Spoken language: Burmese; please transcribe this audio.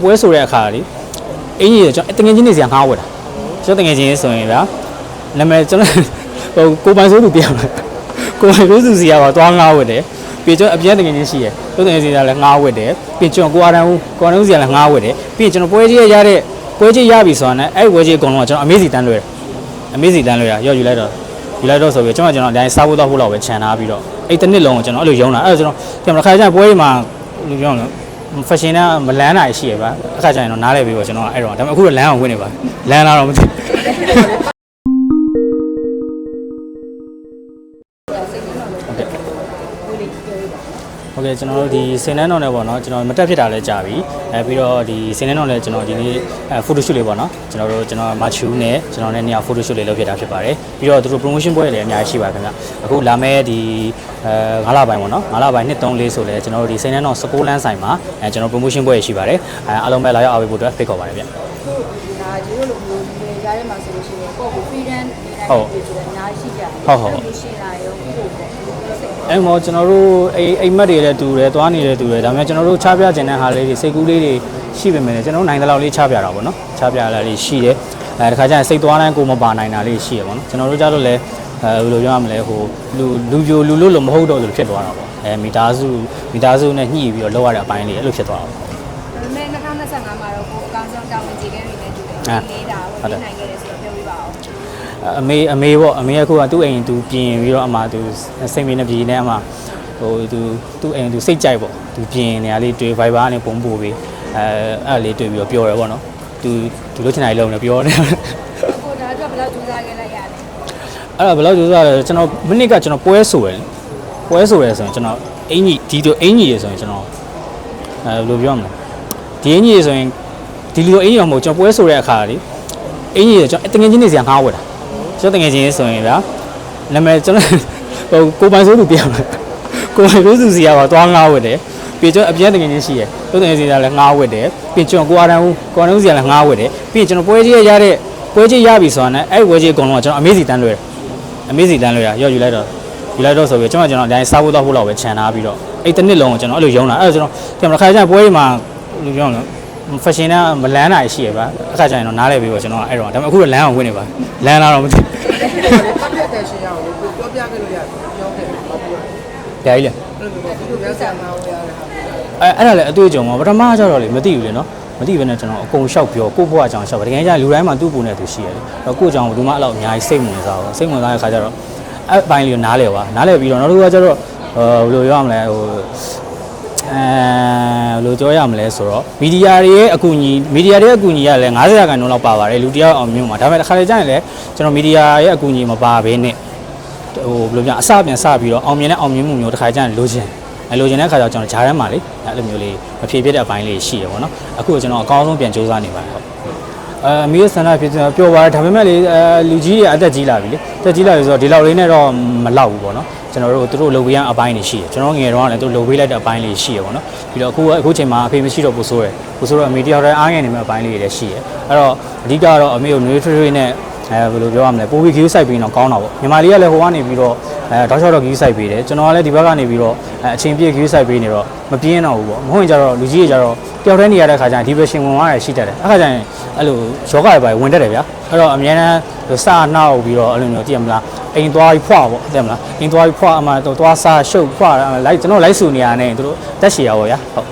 ပွဲဆိုတဲ့အခါလေအင်ကြီးကျွန်တော်တငယ်ချင်းတွေစီကငှားဝတ်တာကျွန်တော်တငယ်ချင်းဆိုရင်ဗျာနာမည်ကျွန်တော်ဟိုကိုပိုင်စိုးသူပြောင်းတယ်ကိုပိုင်စိုးသူစီကတော့သွားငှားဝတ်တယ်ပြီးကျွန်တော်အပြည့်တငယ်ချင်းရှိရယ်ကျွန်တော်တငယ်ချင်းကလည်းငှားဝတ်တယ်ပြီးကျွန်တော်ကိုအာရန်ဦးကိုအာရန်ဦးစီကလည်းငှားဝတ်တယ်ပြီးကျွန်တော်ပွဲကြီးရတဲ့ပွဲကြီးရပြီဆိုတာနဲ့အဲ့ပွဲကြီးအကုန်လုံးကကျွန်တော်အမေးစီတန်းလွှဲတယ်အမေးစီတန်းလွှဲတာရော့ယူလိုက်တော့ယူလိုက်တော့ဆိုပြီးကျွန်တော်ကျွန်တော်အတိုင်းစားဖို့တော့ဖို့တော့ပဲခြံထားပြီးတော့အဲ့တစ်နှစ်လုံးကိုကျွန်တော်အဲ့လိုယုံတာအဲ့ဒါကျွန်တော်ကျွန်တော်ခါကျရင်ပွဲကြီးမှာလူပြောင်းလို့ fashion ကမလန်းတာရှိရပါအခါကျရင်တော့နားလဲပြီးတော့ကျွန်တော်အဲ့တော့ဒါပေမဲ့အခုတော့လမ်းအောင်ဝင်နေပါလမ်းလာတော့မသိ ဟုတ်ကဲ့ကျွန်တော်တို့ဒီစင်နန်းတော်နဲ့ပေါ့နော်ကျွန်တော်မတက်ဖြစ်တာလည်းကြာပြီအဲပြီးတော့ဒီစင်နန်းတော်လည်းကျွန်တော်ဒီနေ့အဲ photo shoot လေးပေါ့နော်ကျွန်တော်တို့ကျွန်တော်မာချူနဲ့ကျွန်တော်နဲ့နေရာ photo shoot လေးလုပ်ဖြစ်တာဖြစ်ပါတယ်ပြီးတော့သူတို့ promotion ပွဲတွေလည်းအများကြီးရှိပါခင်ဗျအခုလာမဲ့ဒီအဲ9လပိုင်းပေါ့နော်9လပိုင်း2 3 4ဆိုလဲကျွန်တော်တို့ဒီစင်နန်းတော်16လမ်းဆိုင်မှာအဲကျွန်တော် promotion ပွဲတွေရှိပါတယ်အဲအားလုံးပဲလာရောက်အားပေးဖို့အတွက်ဖိတ်ခေါ်ပါတယ်ဗျဒါကျေတို့လိုမျိုးဒီရရဲမှာဆိုလို့ရှိရင်ကိုယ့်ကို freedom နေ ဟုတ်တိုင်းပြည်ဆိုတာအများကြီးရှိကြတယ်ဟုတ်ဟုတ်လို့ရှိလာရောကိုယ့်ကိုစိတ်အဲ့မောကျွန်တော်တို့အိမ်အိမ်မက်တွေလည်းတူတယ်သွားနေလည်းတူတယ်ဒါပေမဲ့ကျွန်တော်တို့ချပြခြင်းတဲ့ဟာလေးတွေစိတ်ကူးလေးတွေရှိပေမဲ့လည်းကျွန်တော်တို့နိုင်တဲ့လောက်လေးချပြတာပေါ့နော်ချပြလာလေးရှိတယ်အဲတခါကျရင်စိတ်သွားတိုင်းကိုမပါနိုင်တာလေးရှိရပေါ့နော်ကျွန်တော်တို့ကြတော့လည်းအဲဘယ်လိုပြောရမလဲဟိုလူလူပြိုလူလို့လို့မဟုတ်တော့လို့ဖြစ်သွားတာပေါ့အဲမိသားစုမိသားစုနဲ့ညှိပြီးတော့လောက်ရတဲ့အပိုင်းလေးအဲ့လိုဖြစ်သွားတာပေါ့ဒါပေမဲ့2025မှာတော့ကိုယ်အကောင်းဆုံးတာဝန်ကျေခဲ့နေတယ်တူတယ်အာဒီလေးတာဟုတ်တယ်ကိုနိုင်ခဲ့တယ်ဆိုတော့ပြောပြပါဦး အမေအမေပေါ့အမေကခုကသူ့အိမ်သူပြင်ပြီးတော့အမသူစိတ်မင်းနဲ့ပြင်နေအမဟိုသူသူ့အိမ်သူစိတ်ကြိုက်ပေါ့သူပြင်နေရလေးတွေ့ Viber နဲ့ပုံပို့ပြီးအဲအဲ့လေးတွေ့ပြီးတော့ပြောတယ်ပေါ့နော်သူသူလို့ချင်တာလေးလုံးလည်းပြောတယ်ကိုဒါတော့ဘယ်လောက်ကြိုးစားခဲ့လိုက်ရလဲအဲ့ဒါဘယ်လောက်ကြိုးစားလဲကျွန်တော်မိနစ်ကကျွန်တော်ပွဲဆိုရယ်ပွဲဆိုရယ်ဆိုရင်ကျွန်တော်အင်ကြီးဒီလိုအင်ကြီးရယ်ဆိုရင်ကျွန်တော်အဲဘယ်လိုပြောမလဲဒီအင်ကြီးရယ်ဆိုရင်ဒီလိုအင်ကြီးတော့မဟုတ်ကျွန်တော်ပွဲဆိုတဲ့အခါလေအင်ကြီးရယ်ကျွန်တော်တငယ်ချင်းတွေစီကငှားဝတ်တာ ကျွန်တော်တငယ်ချင်းဆိုရင်ဗျာနာမည်ကျွန်တော်ဟိုကိုပိုင်စိုးသူပြောင်းတယ်ကိုပိုင်စိုးသူစီကတော့သွားငှားဝတ်တယ်ပြီးကျွန်တော်အပြည့်တငယ်ချင်းရှိရယ်ကျွန်တော်တငယ်ချင်းကလည်းငှားဝတ်တယ်ပြီးကျွန်တော်ကိုအာရန်ဦးကိုအာရန်ဦးစီကလည်းငှားဝတ်တယ်ပြီးကျွန်တော်ပွဲကြီးရတဲ့ပွဲကြီးရပြီဆိုတာနဲ့အဲ့ပွဲကြီးအကုန်လုံးကကျွန်တော်အမေးစီတန်းလွှဲတယ်အမေးစီတန်းလွှဲတာရော့ယူလိုက်တော့ယူလိုက်တော့ဆိုပြီးကျွန်တော်ကျွန်တော်အတိုင်းစားဖို့တော့ဖို့တော့ပဲခြံထားပြီးတော့အဲ့တစ်နှစ်လုံးကိုကျွန်တော်အဲ့လိုယုံတာအဲ့ဒါကျွန်တော်ကျွန်တော်ခါကျရင်ပွဲတွေမှာလူပြောလို့ fashion ကမလန်းတာရှိရပါအခါကျရင်တော့နားလဲပြီးတော့ကျွန်တော်အဲ့တော့ဒါပေမဲ့အခုတော့လမ်းအောင်ဝင်နေပါလမ်းလာတော့မသိပတ်သက်တဲ့ရှင်ရအောင်လို့ပြောပြခဲ့လို့ရတယ်ပြောခဲ့တယ်ပေါ့ပြောဓာကြီးလေအဲ့လိုမျိုးဒီလိုမျိုးဆံမအောင်ရတဲ့ဟာအဲ့အဲ့ဒါလည်းအတွေ့အကြုံပါပထမကျတော့လေမသိဘူးလေနော်မသိဘဲနဲ့ကျွန်တော်အကုန်လျှောက်ပြောကိုယ့်ဘဝအကြောင်းလျှောက်ပါတကယ်ကြလူတိုင်းမှာသူ့ပုံနဲ့သူရှိရတယ်အဲ့ကိုယ့်အကြောင်းဘယ်သူမှအဲ့လောက်အများကြီးစိတ်ဝင်စားဘူးစိတ်ဝင်စားတဲ့ခါကျတော့အဲ့အပိုင်းလေးကိုနားလဲပါနားလဲပြီးတော့နောက်တစ်ခုကကျတော့ဟိုဘယ်လိုပြောရမလဲဟို အဲဘယ်လိုပြောရမလဲဆိုတော့မီဒီယာတွေရဲ့အကူအညီမီဒီယာတွေရဲ့အကူအညီကလည်း90ရာခိုင်နှုန်းလောက်ပါပါတယ်လူတယောက်အောင်မျိုးမှာဒါပေမဲ့တစ်ခါလေကြာရင်လည်းကျွန်တော်မီဒီယာရဲ့အကူအညီမပါဘဲနဲ့ဟိုဘယ်လိုပြောအစပြန်စပြီးတော့အောင်မြင်တဲ့အောင်မြင်မှုမျိုးတစ်ခါကြာရင်လိုချင်အဲလိုချင်တဲ့ခါကျတော့ကျွန်တော်ဂျားထဲမှာလေအဲ့လိုမျိုးလေးမဖြေပြတဲ့အပိုင်းလေးရှိရပါတော့အခုကျွန်တော်အကောင်းဆုံးပြန်စူးစမ်းနေပါတယ်ဟုတ် အဲအမေရဲ့ဆန္ဒဖြစ်ပျော်ပါတယ်ဒါပေမဲ့လေအဲလူကြီးတွေအသက်ကြီးလာပြီလေအသက်ကြီးလာပြီဆိုတော့ဒီလောက်လေးနဲ့တော့မလောက်ဘူးပေါ့နော်ကျွန်တော်တို့သူတို့လုပ်ပေးရအပိုင်းတွေရှိတယ်ကျွန်တော်ငယ်တော့ကလည်းသူတို့လုပ်ပေးလိုက်တဲ့အပိုင်းလေးရှိရပေါ့နော်ပြီးတော့အခုအခုချိန်မှာအဖေမရှိတော့ပို့ဆိုးတယ်ပို့ဆိုးတော့အမေတယောက်တည်းအားငယ်နေမဲ့အပိုင်းလေးတွေလည်းရှိရအဲ့တော့အဓိကတော့အမေကိုနွေးထွေးထွေးနဲ့အဲဘယ်လိုပြောရမလဲပိုပြီး view site ပြီးတော့ကောင်းတာပေါ့ညီမလေးကလည်းဟိုကနေပြီးတော့ အဲတောက်လျှောက်တော့ view site ပေးတယ်ကျွန်တော်ကလည်းဒီဘက်ကနေပြီးတော့အဲအချိန်ပြည့် view site ပေးနေတော့မပြင်းတော့ဘူးပေါ့မဟုတ်ရင်ကျတော့လူကြီးတွေကျတော့တယောက်တည်းနေရတဲ့ခါကျရင်ဒီဘက်ရှင်ဝင်သွားရရှိတတ်တယ်အခါကျရင်အဲ့လိုယောဂတွေပဲဝင်တတ်တယ်ဗျာအဲ့တော့အများနဲ့စနှောက်ပြီးတော့အဲ့လိုမျိုးကြည့်ရမလားအိမ်သွားပြီးဖွာပေါ့သိမလားအိမ်သွားပြီးဖွာအမှတော့သွားစားရှုပ်ဖွာလိုက်ကျွန်တော်လိုက်စုနေရတဲ့သူတို့တက်ရှည်ရပါဗျာဟုတ်